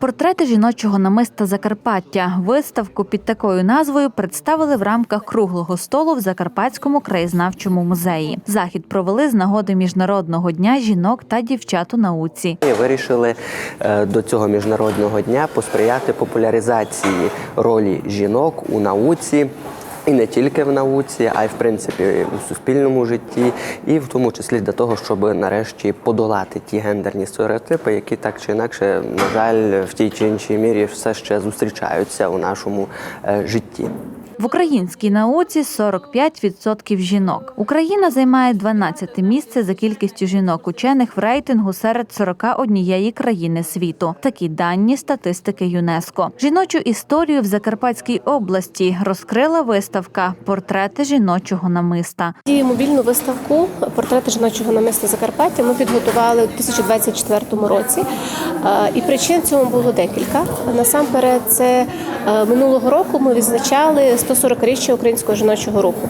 Портрети жіночого намиста Закарпаття. Виставку під такою назвою представили в рамках круглого столу в Закарпатському краєзнавчому музеї. Захід провели з нагоди міжнародного дня жінок та дівчат у науці. Ми вирішили е, до цього міжнародного дня посприяти популяризації ролі жінок у науці. І не тільки в науці, а й в принципі у суспільному житті, і в тому числі для того, щоб нарешті подолати ті гендерні стереотипи, які так чи інакше, на жаль, в тій чи іншій мірі все ще зустрічаються у нашому е, житті. В українській науці 45% жінок. Україна займає 12 місце за кількістю жінок-учених в рейтингу серед 41 країни світу. Такі дані статистики ЮНЕСКО. Жіночу історію в Закарпатській області розкрила виставка Портрети жіночого намиста. І мобільну виставку портрети жіночого намиста Закарпаття ми підготували у 2024 році. І причин цьому було декілька. Насамперед, це е, минулого року ми відзначали 140-річчя українського жіночого руху.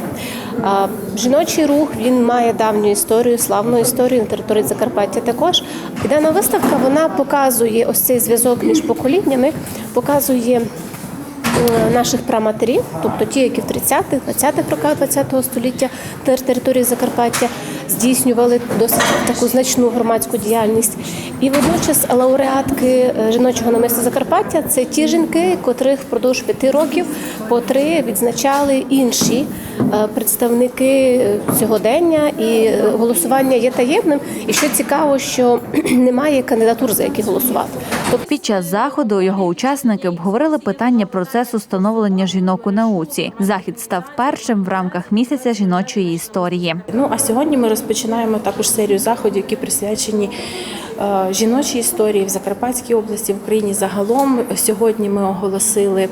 Жіночий рух він має давню історію, славну історію на території Закарпаття також. І дана виставка вона показує ось цей зв'язок між поколіннями, показує е, наших праматерів, тобто ті, які в 30-х, 20-х роках ХХ століття на території Закарпаття здійснювали досить таку значну громадську діяльність. І водночас лауреатки е, жіночого намиста Закарпаття це ті жінки, котрих впродовж п'яти років по три відзначали інші е, представники е, сьогодення, і голосування є таємним. І що цікаво, що немає кандидатур, за які голосувати. Тобто Під час заходу його учасники обговорили питання процесу становлення жінок у науці. Захід став першим в рамках місяця жіночої історії. Ну а сьогодні ми розпочинаємо також серію заходів, які присвячені е, жіночій історії в Закарпатській області, в Україні загалом. Сьогодні ми оголосили. е,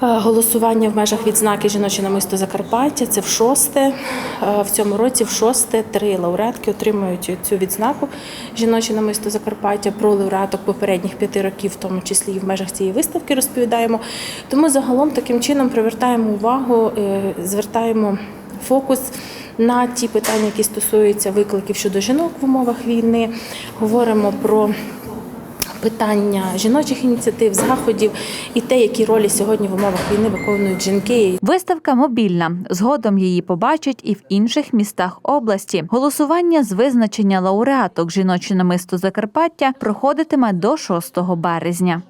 Голосування в межах відзнаки жіноче намисто Закарпаття це в шосте. Е, В цьому році в шосте три лауреатки отримують цю відзнаку жіноче намисто Закарпаття. Про лауреаток попередніх п'яти років, в тому числі і в межах цієї виставки, розповідаємо. Тому загалом таким чином привертаємо увагу, звертаємо фокус на ті питання, які стосуються викликів щодо жінок в умовах війни. Говоримо про питання жіночих ініціатив, заходів і те, які ролі сьогодні в умовах війни виконують жінки. Виставка мобільна. Згодом її побачать і в інших містах області. Голосування з визначення лауреаток жіноче намисто Закарпаття проходитиме до 6 березня.